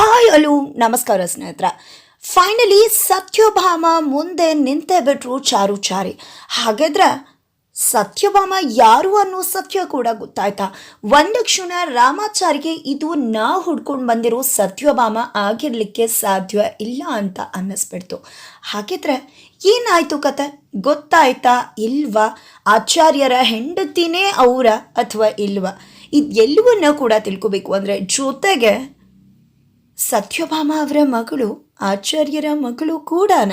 Hi hello, ನಮಸ್ಕಾರ ಸ್ನೇಹಿತರ. Finally Satyabhama ಮುಂದೆ ನಿಂತೇ ಬಿಟ್ರು ಚಾರು ಚಾರಿ. ಹಾಗಾದ್ರೆ ಸತ್ಯಭಾಮ ಯಾರು ಅನ್ನೋ ಸತ್ಯ ಕೂಡ ಗೊತ್ತಾಯ್ತಾ? ಒಂದು ಕ್ಷಣ ರಾಮಾಚಾರಿಗೆ ಇದು ನಾ ಹುಡ್ಕೊಂಡು ಬಂದಿರೋ ಸತ್ಯಭಾಮ ಆಗಿರಲಿಕ್ಕೆ ಸಾಧ್ಯ ಇಲ್ಲ ಅಂತ ಅನ್ನಿಸ್ಬಿಡ್ತು. ಹಾಗಿದ್ರೆ ಏನಾಯ್ತು ಕತೆ? ಗೊತ್ತಾಯ್ತಾ ಇಲ್ವಾ? ಆಚಾರ್ಯರ ಹೆಂಡತಿನೇ ಅವರ ಅಥವಾ ಇಲ್ವಾ? ಇದೆಲ್ಲವನ್ನ ಕೂಡ ತಿಳ್ಕೊಬೇಕು. ಅಂದರೆ ಜೊತೆಗೆ ಸತ್ಯಭಾಮ ಅವರ ಮಗಳು, ಆಚಾರ್ಯರ ಮಗಳು ಕೂಡಾನ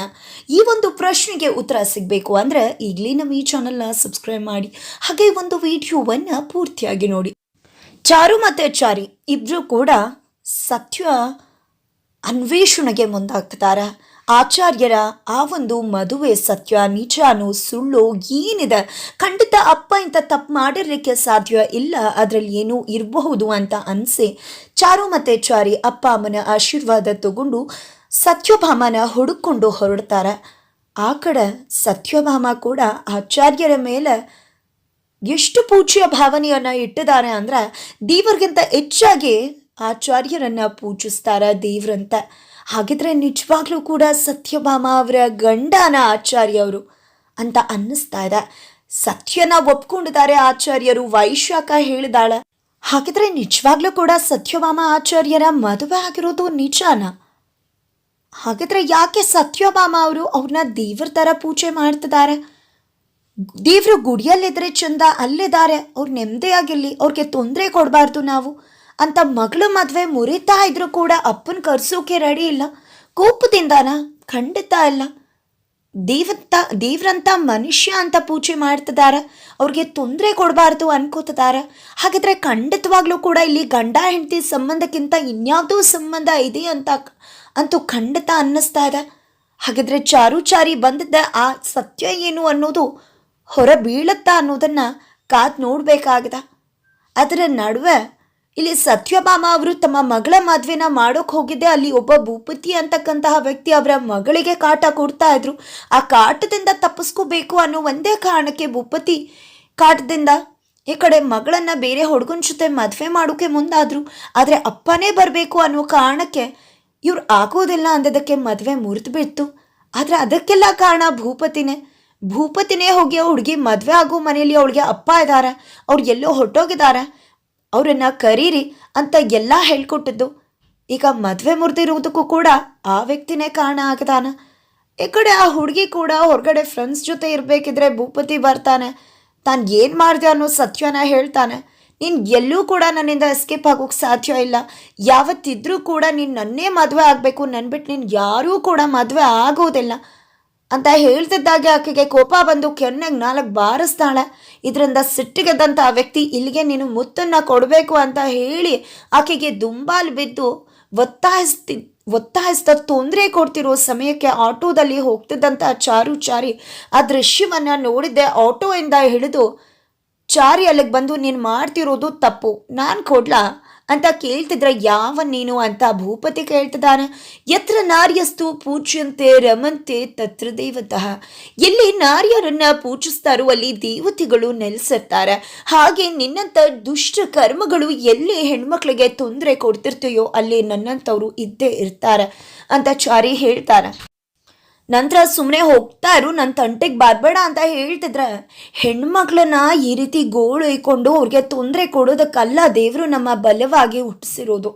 ಈ ಒಂದು ಪ್ರಶ್ನೆಗೆ ಉತ್ತರ ಸಿಗಬೇಕು ಅಂದರೆ ಈಗಲೇ ನಮ್ಮ ಈ ಚಾನಲ್ನ ಸಬ್ಸ್ಕ್ರೈಬ್ ಮಾಡಿ. ಹಾಗೆ ಒಂದು ವಿಡಿಯೋವನ್ನು ಪೂರ್ತಿಯಾಗಿ ನೋಡಿ. ಚಾರು ಮತ್ತು ಚಾರಿ ಇಬ್ಬರು ಕೂಡ ಸತ್ಯ ಅನ್ವೇಷಣೆಗೆ ಮುಂದಾಗ್ತಿದ್ದಾರೆ ಆಚಾರ್ಯರ ಆ ಒಂದು ಮದುವೆ ಸತ್ಯ ನಿಜಾನು ಸುಳ್ಳು ಏನಿದೆ? ಖಂಡಿತ ಅಪ್ಪ ಇಂಥ ತಪ್ಪು ಮಾಡಿರಲಿಕ್ಕೆ ಸಾಧ್ಯ ಇಲ್ಲ, ಅದರಲ್ಲಿ ಏನೂ ಇರಬಹುದು ಅಂತ ಅನಿಸಿ. ಚಾರು ಮತ್ತೆ ಚಾರಿ ಅಪ್ಪ ಅಮ್ಮನ ಆಶೀರ್ವಾದ ತಗೊಂಡು ಸತ್ಯಭಾಮನ ಹುಡುಕೊಂಡು ಹೊರಡ್ತಾರೆ. ಆ ಕಡೆ ಸತ್ಯಭಾಮ ಕೂಡ ಆಚಾರ್ಯರ ಮೇಲೆ ಎಷ್ಟು ಪೂಜ್ಯ ಭಾವನೆಯನ್ನು ಇಟ್ಟಿದ್ದಾರೆ ಅಂದ್ರೆ ದೇವರಿಗಿಂತ ಹೆಚ್ಚಾಗಿ ಆಚಾರ್ಯರನ್ನು ಪೂಜಿಸ್ತಾರೆ ದೇವ್ರಂತ. ಹಾಗಿದ್ರೆ ನಿಜವಾಗ್ಲೂ ಕೂಡ ಸತ್ಯಭಾಮ ಅವರ ಗಂಡನ ಆಚಾರ್ಯ ಅವರು ಅಂತ ಅನ್ನಿಸ್ತಾ ಇದೆ. ಸತ್ಯನ ಒಪ್ಕೊಂಡಿದ್ದಾರೆ ಆಚಾರ್ಯರು, ವೈಶಾಖ ಹೇಳಿದಾಳೆ. ಹಾಗಿದ್ರೆ ನಿಜವಾಗ್ಲೂ ಕೂಡ ಸತ್ಯಭಾಮ ಆಚಾರ್ಯರ ಮದುವೆ ಆಗಿರೋದು ನಿಜಾನ? ಹಾಗಿದ್ರೆ ಯಾಕೆ ಸತ್ಯಭಾಮ ಅವರು ಅವ್ರನ್ನ ದೇವ್ರ ಥರ ಪೂಜೆ ಮಾಡ್ತಿದ್ದಾರೆ? ದೇವರು ಗುಡಿಯಲ್ಲಿದ್ರೆ ಚಂದ, ಅಲ್ಲಿದ್ದಾರೆ. ಅವ್ರು ನೆಮ್ಮದಿಯಾಗಿರಲಿ, ಅವ್ರಿಗೆ ತೊಂದರೆ ಕೊಡಬಾರ್ದು ನಾವು. ಅಂತ ಮಗಳ ಮದುವೆ ಮುರಿತಾ ಇದ್ರು ಕೂಡ ಅಪ್ಪನ ಕರ್ಸೋಕೆ ರೆಡಿ ಇಲ್ಲ. ಕೋಪದಿಂದಾನ? ಖಂಡಿತ ಇಲ್ಲ. ದೇವಂತ, ದೇವ್ರಂತ ಮನುಷ್ಯ ಅಂತ ಪೂಜೆ ಮಾಡ್ತಿದ್ದಾರೆ ಅವ್ರಿಗೆ ತೊಂದರೆ ಕೊಡಬಾರ್ದು ಅನ್ಕೋತಿದ್ದಾರೆ ಹಾಗಿದ್ರೆ ಖಂಡಿತವಾಗ್ಲೂ ಕೂಡ ಇಲ್ಲಿ ಗಂಡ, ಹೆಂಡತಿ ಸಂಬಂಧಕ್ಕಿಂತ ಇನ್ಯಾವುದೋ ಸಂಬಂಧ ಇದೆ ಅಂತ ಅಂತೂ ಖಂಡಿತ ಅನ್ನಿಸ್ತಾ ಇದೆ. ಹಾಗಿದ್ರೆ ಚಾರು ಚಾರಿ ಬಂದಿದ್ದ ಆ ಸತ್ಯ ಏನು ಅನ್ನೋದು ಹೊರ ಬೀಳುತ್ತಾ ಅನ್ನೋದನ್ನ ಕಾದು ನೋಡಬೇಕಾಗಿದೆ. ಅದರ ನಡುವೆ ಇಲ್ಲಿ ಸತ್ಯಭಾಮ ಅವರು ತಮ್ಮ ಮಗಳ ಮದುವೆನ ಮಾಡೋಕೆ ಹೋಗಿದ್ದೆ. ಅಲ್ಲಿ ಒಬ್ಬ ಭೂಪತಿ ಅಂತಕ್ಕಂತಹ ವ್ಯಕ್ತಿ ಅವರ ಮಗಳಿಗೆ ಕಾಟ ಕೊಡ್ತಾ ಇದ್ರು. ಆ ಕಾಟದಿಂದ ತಪ್ಪಿಸ್ಕೋಬೇಕು ಅನ್ನೋ ಒಂದೇ ಕಾರಣಕ್ಕೆ ಭೂಪತಿ ಕಾಟದಿಂದ ಈ ಕಡೆ ಮಗಳನ್ನ ಬೇರೆ ಹುಡುಗನ ಜೊತೆ ಮದುವೆ ಮಾಡೋಕೆ ಮುಂದಾದ್ರು. ಆದರೆ ಅಪ್ಪನೇ ಬರಬೇಕು ಅನ್ನೋ ಕಾರಣಕ್ಕೆ ಇವ್ರು ಆಗೋದಿಲ್ಲ ಅಂದದಕ್ಕೆ ಮದುವೆ ಮುರಿದು ಬಿಡ್ತು. ಆದರೆ ಅದಕ್ಕೆಲ್ಲ ಕಾರಣ ಭೂಪತಿನೇ. ಭೂಪತಿನೇ ಹೋಗಿ ಹುಡುಗಿ ಮದುವೆ ಆಗೋ ಮನೆಯಲ್ಲಿ ಅವಳಿಗೆ ಅಪ್ಪ ಇದ್ದಾರೆ ಅವ್ರು ಎಲ್ಲೋ ಹೊಟ್ಟೋಗಿದ್ದಾರೆ ಅವರನ್ನ ಕರೀರಿ ಅಂತ ಎಲ್ಲ ಹೇಳ್ಕೊಟ್ಟಿದ್ದು. ಈಗ ಮದುವೆ ಮುರಿದಿರುವುದಕ್ಕೂ ಕೂಡ ಆ ವ್ಯಕ್ತಿನೇ ಕಾರಣ ಆಗದಾನ ಈ ಕಡೆ ಆ ಹುಡುಗಿ ಕೂಡ ಹೊರಗಡೆ ಫ್ರೆಂಡ್ಸ್ ಜೊತೆ ಇರಬೇಕಿದ್ರೆ ಭೂಪತಿ ಬರ್ತಾನೆ. ತಾನು ಏನು ಮಾಡಿದೆ ಅನ್ನೋ ಸತ್ಯನ ಹೇಳ್ತಾನೆ. ನೀನು ಎಲ್ಲೂ ಕೂಡ ನನ್ನಿಂದ ಎಸ್ಕೇಪ್ ಆಗೋಕ್ಕೆ ಸಾಧ್ಯ ಇಲ್ಲ. ಯಾವತ್ತಿದ್ರೂ ಕೂಡ ನೀನು ನನ್ನೇ ಮದುವೆ ಆಗಬೇಕು ನನ್ನ ಬಿಟ್ಟು ನೀನು ಯಾರೂ ಕೂಡ ಮದುವೆ ಆಗೋದಿಲ್ಲ. ಅಂತ ಹೇಳ್ತಿದ್ದಾಗೆ ಆಕೆಗೆ ಕೋಪ ಬಂದು ಕೆನ್ನೆಗೆ ನಾಲ್ಕು ಬಾರಿಸ್ತಾಳೆ. ಇದರಿಂದ ಸಿಟ್ಟಿಗೆದ್ದಂಥ ಆ ವ್ಯಕ್ತಿ, ಇಲ್ಲಿಗೆ ನೀನು ಮುತ್ತನ್ನು ಕೊಡಬೇಕು ಅಂತ ಹೇಳಿ ಆಕೆಗೆ ದುಂಬಾಲು ಬಿದ್ದು ಒತ್ತಾಯಿಸ್ತಿ ಒತ್ತಾಯಿಸ್ತ ತೊಂದರೆ ಕೊಡ್ತಿರೋ ಸಮಯಕ್ಕೆ ಆಟೋದಲ್ಲಿ ಹೋಗ್ತಿದ್ದಂಥ ಚಾರು ಚಾರಿ ಆ ದೃಶ್ಯವನ್ನು ನೋಡಿದ್ದೆ. ಆಟೋಯಿಂದ ಹಿಡಿದು ಚಾರಿ ಅಲ್ಲಿಗೆ ಬಂದು, ನೀನು ಮಾಡ್ತಿರೋದು ತಪ್ಪು. ನಾನು ಕೊಡ್ಲಾ? ಅಂತ ಕೇಳ್ತಿದ್ರೆ ಯಾವ ನೀನು ಅಂತ ಭೂಪತಿ ಕೇಳ್ತಿದ್ದಾನೆ. ಯತ್ರ ನಾರ್ಯಸ್ತು ಪೂಜ್ಯಂತೆ ರಮಂತೆ ತತ್ರ ದೇವತಃ. ಎಲ್ಲಿ ನಾರ್ಯರನ್ನ ಪೂಜಿಸ್ತಾರೋ ಅಲ್ಲಿ ದೇವತೆಗಳು ನೆಲೆಸಿರ್ತಾರೆ. ಹಾಗೆ ನಿನ್ನಂಥ ದುಷ್ಟ ಕರ್ಮಗಳು ಎಲ್ಲಿ ಹೆಣ್ಮಕ್ಳಿಗೆ ತೊಂದರೆ ಕೊಡ್ತಿರ್ತೀಯೋ ಅಲ್ಲಿ ನನ್ನಂಥವ್ರು ಇದ್ದೇ ಇರ್ತಾರೆ ಅಂತ ಚಾರಿ ಹೇಳ್ತಾರೆ ನಂತರ ಸುಮ್ಮನೆ ಹೋಗ್ತಾ ಇರು ನನ್ನ ತಂಟೆಗೆ ಬರಬೇಡ ಅಂತ ಹೇಳ್ತಿದ್ರೆ, ಹೆಣ್ಮಕ್ಳನ್ನ ಈ ರೀತಿ ಗೋಳು ಇಕ್ಕೊಂಡು ಅವ್ರಿಗೆ ತೊಂದರೆ ಕೊಡೋದಕ್ಕಲ್ಲ ದೇವರು ನಮ್ಮ ಬಲವಾಗಿ ಹುಟ್ಟಿಸಿರೋದು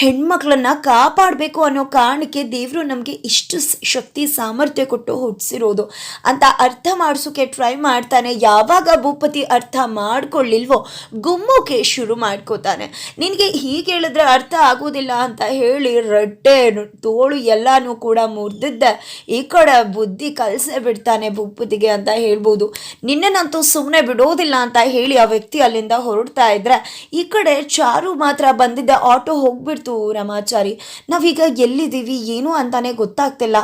ಹೆಣ್ಮಕ್ಳನ್ನ ಕಾಪಾಡಬೇಕು ಅನ್ನೋ ಕಾರಣಕ್ಕೆ ದೇವರು ನಮಗೆ ಇಷ್ಟು ಶಕ್ತಿ, ಸಾಮರ್ಥ್ಯ ಕೊಟ್ಟು ಹುಟ್ಟಿಸಿರೋದು. ಅಂತ ಅರ್ಥ ಮಾಡಿಸೋಕೆ ಟ್ರೈ ಮಾಡ್ತಾನೆ. ಯಾವಾಗ ಭೂಪತಿ ಅರ್ಥ ಮಾಡ್ಕೊಳ್ಳಿಲ್ವೋ, ಗುಮ್ಮೋಕೆ ಶುರು ಮಾಡ್ಕೋತಾನೆ. ನಿನಗೆ ಹೀಗೆ ಹೇಳಿದ್ರೆ ಅರ್ಥ ಆಗೋದಿಲ್ಲ ಅಂತ ಹೇಳಿ ರಟ್ಟೆ, ತೋಳು ಎಲ್ಲನೂ ಕೂಡ ಮುರಿದಿದ್ದ. ಈ ಕಡೆ ಬುದ್ಧಿ ಕಲಸೇ ಬಿಡ್ತಾನೆ ಭೂಪತಿಗೆ ಅಂತ ಹೇಳ್ಬೋದು. ನಿನ್ನನ್ನಂತೂ ಸುಮ್ಮನೆ ಬಿಡೋದಿಲ್ಲ ಅಂತ ಹೇಳಿ ಆ ವ್ಯಕ್ತಿ ಅಲ್ಲಿಂದ ಹೊರಡ್ತಾ ಇದ್ರೆ, ಈ ಕಡೆ ಚಾರು ಮಾತ್ರ ಬಂದಿದ್ದ ಆಟೋ ಹೋಗ್ಬಿಡ್ತು. ರಮಾಚಾರಿ. ನಾವೀಗ ಎಲ್ಲಿದ್ದೀವಿ, ಏನು ಅಂತಾನೆ ಗೊತ್ತಾಗ್ತಿಲ್ಲ.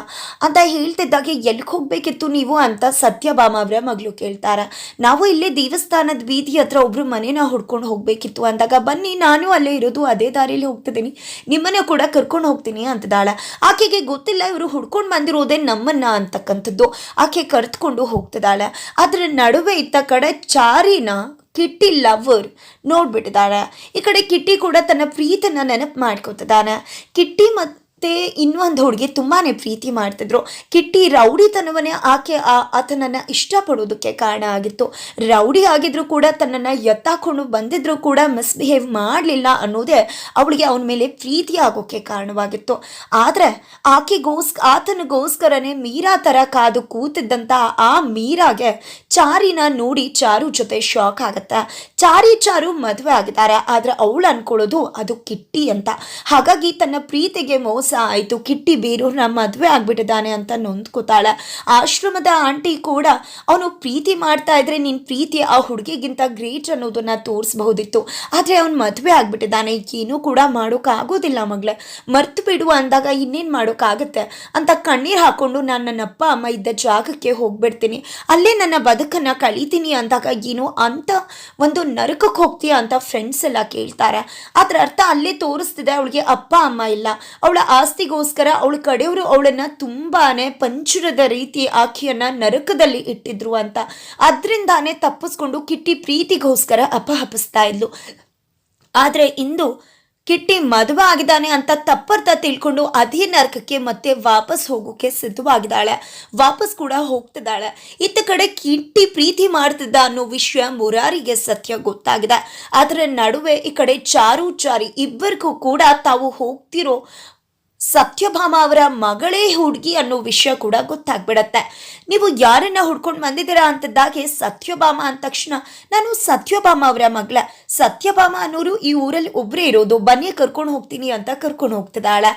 ಅಂತ ಹೇಳ್ತಿದ್ದಾಗೆ, ಎಲ್ಲಿಗೆ ಹೋಗ್ಬೇಕಿತ್ತು ನೀವು ಅಂತ ಸತ್ಯಭಾಮ ಅವರ ಮಗಳು ಕೇಳ್ತಾರೆ. ನಾವು ಇಲ್ಲೇ ದೇವಸ್ಥಾನದ ಬೀದಿ ಹತ್ರ ಒಬ್ರು ಮನೇನ ಹುಡ್ಕೊಂಡು ಹೋಗ್ಬೇಕಿತ್ತು ಅಂದಾಗ, ಬನ್ನಿ ನಾನು ಅಲ್ಲೇ ಇರೋದು, ಅದೇ ದಾರಿಯಲ್ಲಿ ಹೋಗ್ತಿದ್ದೀನಿ. ನಿಮ್ಮನ್ನು ಕೂಡ ಕರ್ಕೊಂಡು ಹೋಗ್ತೀನಿ ಅಂತದಾಳ ಆಕೆಗೆ ಗೊತ್ತಿಲ್ಲ ಇವರು ಹುಡ್ಕೊಂಡು ಬಂದಿರೋದೇ ನಮ್ಮನ್ನ ಅಂತಕ್ಕಂಥದ್ದು. ಆಕೆ ಕರೆದುಕೊಂಡು ಹೋಗ್ತಿದ್ದಾಳೆ. ಅದ್ರ ನಡುವೆ ಇತ್ತ ಕಡೆ ಚಾರಿನ ಕಿಟ್ಟಿ ಲವರ್ ನೋಡ್ಬಿಟ್ಟಿದ್ದಾನೆ ಈ ಕಡೆ ಕಿಟ್ಟಿ ಕೂಡ ತನ್ನ ಪ್ರೀತನ ನೆನಪು ಮಾಡ್ಕೊತಿದ್ದಾನೆ. ಕಿಟ್ಟಿ ಮತ್ತೆ ಇನ್ನೊಂದು ಹುಡುಗಿ ತುಂಬಾ ಪ್ರೀತಿ ಮಾಡ್ತಿದ್ರು. ಕಿಟ್ಟಿ ರೌಡಿತನವನ್ನೇ ಆಕೆ ಆ ಆತನನ್ನ ಇಷ್ಟಪಡೋದಕ್ಕೆ ಕಾರಣ ಆಗಿತ್ತು. ರೌಡಿ ಆಗಿದ್ರು ಕೂಡ ತನ್ನನ್ನು ಎತ್ತಾಕೊಂಡು ಬಂದಿದ್ರು ಕೂಡ ಮಿಸ್ಬಿಹೇವ್ ಮಾಡಲಿಲ್ಲ ಅನ್ನೋದೇ ಅವಳಿಗೆ ಅವನ ಮೇಲೆ ಪ್ರೀತಿ ಆಗೋಕ್ಕೆ ಕಾರಣವಾಗಿತ್ತು. ಆದರೆ ಆಕೆಗೋಸ್, ಆತನಿಗೋಸ್ಕರನೇ ಮೀರಾ ಥರ ಕಾದು ಕೂತಿದ್ದಂಥ ಆ ಮೀರಾಗೆ ಚಾರಿನ ನೋಡಿ ಚಾರು ಜೊತೆ ಶಾಕ್ ಆಗುತ್ತೆ. ಚಾರಿ ಚಾರು ಮದುವೆ ಆಗಿದ್ದಾರೆ. ಆದರೆ ಅವಳು ಅನ್ಕೊಳ್ಳೋದು ಅದು ಕಿಟ್ಟಿ ಅಂತ. ಹಾಗಾಗಿ ತನ್ನ ಪ್ರೀತಿಗೆ ಮೋಸ ಆಯಿತು. ಕಿಟ್ಟಿ ಬೀರೂರ್ನ ಮದುವೆ ಆಗ್ಬಿಟ್ಟಿದ್ದಾನೆ ಅಂತ ನೊಂದ್ಕೋತಾಳೆ. ಆಶ್ರಮದ ಆಂಟಿ ಕೂಡ ಅವನು ಪ್ರೀತಿ ಮಾಡ್ತಾ ಇದ್ರೆ ನಿನ್ನ ಪ್ರೀತಿ ಆ ಹುಡುಗಿಗಿಂತ ಗ್ರೇಟ್ ಅನ್ನೋದನ್ನ ತೋರಿಸಬಹುದಿತ್ತು. ಆದರೆ ಅವನು ಮದುವೆ ಆಗ್ಬಿಟ್ಟಿದ್ದಾನೆ. ಏನೂ ಕೂಡ ಮಾಡೋಕ್ಕಾಗೋದಿಲ್ಲ ಮಗಳೇ. ಮರ್ತು ಬಿಡು ಅಂದಾಗ ಇನ್ನೇನು ಮಾಡೋಕ್ಕಾಗತ್ತೆ? ಅಂತ ಕಣ್ಣೀರು ಹಾಕೊಂಡು ನಾನು ನನ್ನ ಅಪ್ಪ, ಅಮ್ಮ ಇದ್ದ ಜಾಗಕ್ಕೆ ಹೋಗ್ಬಿಡ್ತೀನಿ. ಅಲ್ಲೇ ನನ್ನ ಬದುಕನ್ನು ಕಳೀತೀನಿ ಅಂದಾಗ ಏನು ಅಂತ ಒಂದು ನರಕಕ್ಕೆ ಹೋಗ್ತೀಯ ಅಂತ ಫ್ರೆಂಡ್ಸ್ ಎಲ್ಲ ಕೇಳ್ತಾರೆ. ಅದರ ಅರ್ಥ ಅಲ್ಲೇ ತೋರಿಸ್ತಿದೆ ಅವಳಿಗೆ ಅಪ್ಪ, ಅಮ್ಮ ಇಲ್ಲ. ಅವಳ ಆಸ್ತಿಗೋಸ್ಕರ ಅವಳು ಕಡೆಯವರು ಅವಳನ್ನ ತುಂಬಾನೇ ಪಂಚುರದ ರೀತಿ ಆಕೆಯನ್ನ ನರಕದಲ್ಲಿ ಇಟ್ಟಿದ್ರು ಅಂತ. ಅದರಿಂದಾನೇ ತಪ್ಪಿಸ್ಕೊಂಡು ಕಿಟ್ಟಿ ಪ್ರೀತಿಗೋಸ್ಕರ ಅಪಹಪಿಸ್ತಾ ಇದ್ಲು. ಆದರೆ ಇಂದು ಕಿಟ್ಟಿ ಮದುವೆ ಆಗಿದ್ದಾನೆ ಅಂತ ತಪ್ಪರ್ಥ ತಿಳ್ಕೊಂಡು ಅದೇ ನರಕಕ್ಕೆ ಮತ್ತೆ ವಾಪಸ್ ಹೋಗೋಕೆ ಸಿದ್ಧವಾಗಿದ್ದಾಳೆ. ವಾಪಸ್ ಕೂಡ ಹೋಗ್ತಿದ್ದಾಳೆ. ಇತ್ತ ಕಡೆ ಕಿಟ್ಟಿ ಪ್ರೀತಿ ಮಾಡ್ತಿದ್ದ ಅನ್ನೋ ವಿಷಯ ಮುರಾರಿಗೆ ಸತ್ಯ ಗೊತ್ತಾಗಿದೆ. ಅದರ ನಡುವೆ ಈ ಕಡೆ ಚಾರು ಚಾರಿ ಇಬ್ಬರಿಗೂ ಕೂಡ ತಾವು ಹೋಗ್ತಿರೋ ಸತ್ಯಭಾಮ ಅವರ ಮಗಳೇ ಹುಡುಗಿ ಅನ್ನೋ ವಿಷಯ ಕೂಡ ಗೊತ್ತಾಗ್ಬಿಡತ್ತೆ. ನೀವು ಯಾರನ್ನ ಹುಡ್ಕೊಂಡು ಬಂದಿದ್ದೀರಾ ಅಂತದ್ದಾಗೆ ಸತ್ಯಭಾಮ ಅಂದ ತಕ್ಷಣ, ನಾನು ಸತ್ಯಭಾಮ ಅವರ ಮಗಳ. ಸತ್ಯಭಾಮ ಅನ್ನೋರು ಈ ಊರಲ್ಲಿ ಒಬ್ಬರೇ ಇರೋದು. ಬನ್ನಿ ಕರ್ಕೊಂಡು ಹೋಗ್ತೀನಿ ಅಂತ ಕರ್ಕೊಂಡು ಹೋಗ್ತಿದ್ದಾಳೆ.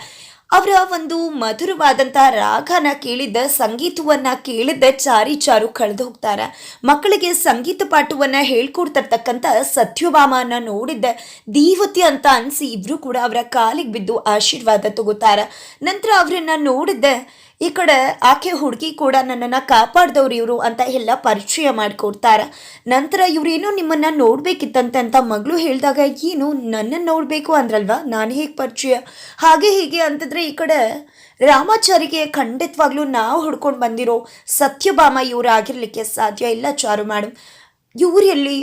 ಅವರ ಒಂದು ಮಧುರವಾದಂಥ ರಾಗನ ಕೇಳಿದ್ದ ಸಂಗೀತವನ್ನ ಕೇಳಿದ್ದ ಚಾರಿ ಚಾರು ಕಳೆದು ಹೋಗ್ತಾರೆ. ಮಕ್ಕಳಿಗೆ ಸಂಗೀತ ಪಾಠವನ್ನು ಹೇಳ್ಕೊಡ್ತಿರ್ತಕ್ಕಂಥ ಸತ್ಯಭಾಮನ ನೋಡಿದ್ದ ದೇವತೆ ಅಂತ ಅನಿಸಿ ಇಬ್ರು ಕೂಡ ಅವರ ಕಾಲಿಗೆ ಬಿದ್ದು ಆಶೀರ್ವಾದ ತಗೋತಾರೆ. ನಂತರ ಅವರನ್ನು ನೋಡಿದ್ದೆ ಈ ಕಡೆ ಆಕೆ ಹುಡುಗಿ ಕೂಡ ನನ್ನನ್ನು ಕಾಪಾಡ್ದವ್ರು ಇವರು ಅಂತ ಎಲ್ಲ ಪರಿಚಯ ಮಾಡಿಕೊಡ್ತಾರೆ. ನಂತರ ಇವರೇನೋ ನಿಮ್ಮನ್ನು ನೋಡಬೇಕಿತ್ತಂತೆ ಅಂತ ಮಗಳು ಹೇಳಿದಾಗ, ಏನು, ನನ್ನನ್ನು ನೋಡಬೇಕು ಅಂದ್ರಲ್ವಾ? ನಾನು ಹೇಗೆ ಪರಿಚಯ? ಹಾಗೆ ಹೀಗೆ ಅಂತಂದರೆ ಈ ಕಡೆ ರಾಮಾಚಾರಿಗೆ ಖಂಡಿತವಾಗ್ಲೂ ನಾವು ಹುಡ್ಕೊಂಡು ಬಂದಿರೋ ಸತ್ಯಭಾಮ ಇವರು ಆಗಿರಲಿಕ್ಕೆ ಸಾಧ್ಯ ಇಲ್ಲ ಚಾರು ಮಾಡು. ಇವರಲ್ಲಿ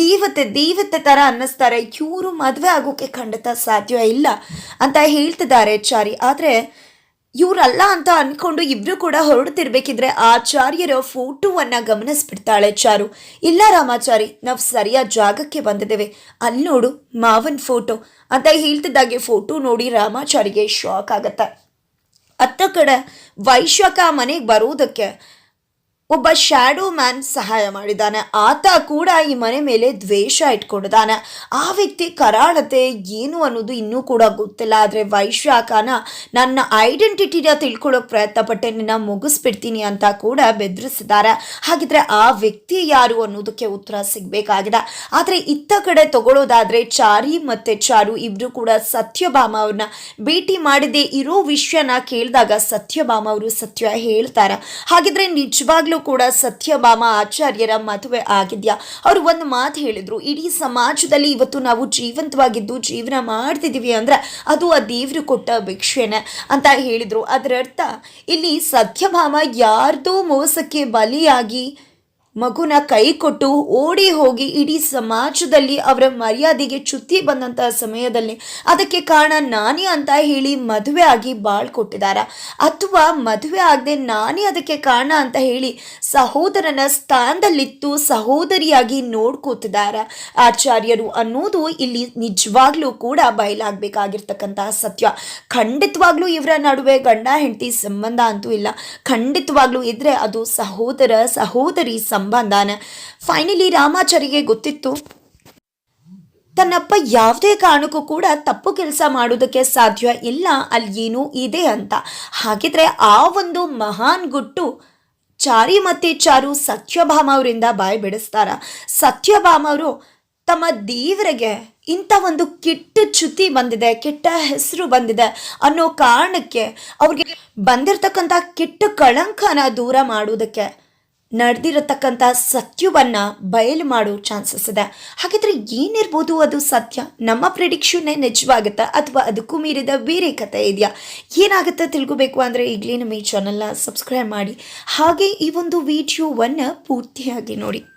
ದೇವತೆ ದೇವತೆ ಥರ ಅನ್ನಿಸ್ತಾರೆ. ಇವರು ಮದುವೆ ಆಗೋಕ್ಕೆ ಖಂಡಿತ ಸಾಧ್ಯ ಇಲ್ಲ ಅಂತ ಹೇಳ್ತಿದ್ದಾರೆ ಚಾರಿ. ಆದರೆ ಇವರಲ್ಲ ಅಂತ ಅನ್ಕೊಂಡು ಇಬ್ರು ಕೂಡ ಹೊರಡ್ತಿರ್ಬೇಕಿದ್ರೆ ಆಚಾರ್ಯರ ಫೋಟೋವನ್ನ ಗಮನಿಸ್ಬಿಡ್ತಾಳೆ ಚಾರು. ಇಲ್ಲ ರಾಮಾಚಾರಿ, ನಾವು ಸರಿಯಾದ ಜಾಗಕ್ಕೆ ಬಂದಿದ್ದೇವೆ. ಅಲ್ಲಿ ನೋಡು ಮಾವನ್ ಫೋಟೋ. ಅಂತ ಹೇಳ್ತಿದ್ದಾಗೆ ಫೋಟೋ ನೋಡಿ ರಾಮಾಚಾರಿಗೆ ಶಾಕ್ ಆಗುತ್ತೆ. ಅತ್ತ ಕಡೆ ವೈಶಾಖ ಮನೆಗೆ ಬರೋದಕ್ಕೆ ಒಬ್ಬ ಶ್ಯಾಡೋ ಮ್ಯಾನ್ ಸಹಾಯ ಮಾಡಿದ್ದಾನೆ. ಆತ ಕೂಡ ಈ ಮನೆ ಮೇಲೆ ದ್ವೇಷ ಇಟ್ಕೊಂಡಿದ್ದಾನೆ. ಆ ವ್ಯಕ್ತಿ ಕರಾಳತೆ ಏನು ಅನ್ನೋದು ಇನ್ನೂ ಕೂಡ ಗೊತ್ತಿಲ್ಲ. ಆದರೆ ವೈಶಾಖನ ನನ್ನ ಐಡೆಂಟಿಟಿನ ತಿಳ್ಕೊಳ್ಳೋಕೆ ಪ್ರಯತ್ನ ಪಟ್ಟೆ ನಿನ್ನ ಮುಗಿಸ್ಬಿಡ್ತೀನಿ ಅಂತ ಕೂಡ ಬೆದರಿಸಿದ್ದಾರೆ. ಹಾಗಿದ್ರೆ ಆ ವ್ಯಕ್ತಿ ಯಾರು ಅನ್ನೋದಕ್ಕೆ ಉತ್ತರ ಸಿಗಬೇಕಾಗಿದೆ. ಆದರೆ ಇತ್ತ ಕಡೆ ತಗೊಳ್ಳೋದಾದರೆ ಚಾರಿ ಮತ್ತು ಚಾರು ಇಬ್ಬರು ಕೂಡ ಸತ್ಯಭಾಮ ಅವ್ರನ್ನ ಭೇಟಿ ಮಾಡಿದೆ ಇರೋ ವಿಷಯನ ಕೇಳಿದಾಗ ಸತ್ಯಭಾಮ ಅವರು ಸತ್ಯ ಹೇಳ್ತಾರೆ. ಹಾಗಿದ್ರೆ ನಿಜವಾಗ್ಲೂ ಕೂಡ ಸತ್ಯಭಾಮ ಆಚಾರ್ಯರ ಮದುವೆ ಆಗಿದ್ಯಾ? ಅವರು ಒಂದು ಮಾತು ಹೇಳಿದ್ರು, ಇಡೀ ಸಮಾಜದಲ್ಲಿ ಇವತ್ತು ನಾವು ಜೀವಂತವಾಗಿದ್ದು ಜೀವನ ಮಾಡ್ತಿದ್ದೀವಿ ಅಂದ್ರೆ ಅದು ಆ ದೇವ್ರು ಕೊಟ್ಟ ಭಿಕ್ಷೆನೆ ಅಂತ ಹೇಳಿದ್ರು. ಅದರರ್ಥ, ಇಲ್ಲಿ ಸತ್ಯಭಾಮ ಯಾರ್ದೋ ಮೋಸಕ್ಕೆ ಬಲಿಯಾಗಿ ಮಗುನ ಕೈ ಕೊಟ್ಟು ಓಡಿ ಹೋಗಿ ಇಡೀ ಸಮಾಜದಲ್ಲಿ ಅವರ ಮರ್ಯಾದೆಗೆ ಚ್ಯುತಿ ಬಂದಂತಹ ಸಮಯದಲ್ಲಿ ಅದಕ್ಕೆ ಕಾರಣ ನಾನೇ ಅಂತ ಹೇಳಿ ಮದುವೆ ಆಗಿ ಬಾಳ್ ಕೊಟ್ಟಿದ್ದಾರೆ ಅಥವಾ ಮದುವೆ ಆಗದೆ ನಾನೇ ಅದಕ್ಕೆ ಕಾರಣ ಅಂತ ಹೇಳಿ ಸಹೋದರನ ಸ್ಥಾನದಲ್ಲಿತ್ತು, ಸಹೋದರಿಯಾಗಿ ನೋಡ್ಕೋತಿದ್ದಾರೆ ಆಚಾರ್ಯರು ಅನ್ನೋದು ಇಲ್ಲಿ ನಿಜವಾಗ್ಲೂ ಕೂಡ ಬಯಲಾಗಬೇಕಾಗಿರ್ತಕ್ಕಂತಹ ಸತ್ಯ. ಖಂಡಿತವಾಗ್ಲೂ ಇವರ ನಡುವೆ ಗಂಡ ಹೆಂಡತಿ ಸಂಬಂಧ ಅಂತೂ ಇಲ್ಲ. ಖಂಡಿತವಾಗ್ಲೂ ಇದ್ರೆ ಅದು ಸಹೋದರ, ಸಹೋದರಿ ಸಂಬಂಧನ. ಫೈನಲಿ ರಾಮಾಚಾರಿಗೆ ಗೊತ್ತಿತ್ತು. ತನ್ನಪ್ಪ ಯಾವುದೇ ಕಾರಣಕ್ಕೂ ಕೂಡ ತಪ್ಪು ಕೆಲಸ ಮಾಡೋದಕ್ಕೆ ಸಾಧ್ಯ ಇಲ್ಲ, ಅಲ್ಲಿ ಏನೂ ಇದೆ ಅಂತ. ಹಾಗಿದ್ರೆ ಆ ಒಂದು ಮಹಾನ್ ಗುಟ್ಟು ಚಾರಿ ಮತ್ತೆ ಚಾರು ಸತ್ಯಭಾಮ ಅವರಿಂದ ಬಾಯಿ ಬಿಡಿಸ್ತಾರ. ಸತ್ಯಭಾಮ ಅವರು ತಮ್ಮ ದೇವರಿಗೆ ಇಂಥ ಒಂದು ಕೆಟ್ಟ ಚ್ಯುತಿ ಬಂದಿದೆ, ಕೆಟ್ಟ ಹೆಸರು ಬಂದಿದೆ ಅನ್ನೋ ಕಾರಣಕ್ಕೆ ಅವ್ರಿಗೆ ಬಂದಿರತಕ್ಕಂಥ ಕೆಟ್ಟ ಕಳಂಕನ ದೂರ ಮಾಡೋದಕ್ಕೆ ನಡೆದಿರತಕ್ಕಂಥ ಸತ್ಯವನ್ನು ಬಯಲು ಮಾಡೋ ಚಾನ್ಸಸ್ ಇದೆ. ಹಾಗಿದ್ರೆ ಏನಿರ್ಬೋದು ಅದು ಸತ್ಯ? ನಮ್ಮ ಪ್ರಿಡಿಕ್ಷನ್ನೇ ನಿಜವಾಗುತ್ತಾ ಅಥವಾ ಅದಕ್ಕೂ ಮೀರಿದ ಬೇರೆ ಕಥೆ ಇದೆಯಾ? ಏನಾಗುತ್ತೆ ತಿಳ್ಕೋಬೇಕು ಅಂದರೆ ಈಗಲೇ ನಮ್ಮ ಈ ಚಾನಲ್ನ ಸಬ್ಸ್ಕ್ರೈಬ್ ಮಾಡಿ. ಹಾಗೆ ಈ ಒಂದು ವಿಡಿಯೋವನ್ನು ಪೂರ್ತಿಯಾಗಿ ನೋಡಿ.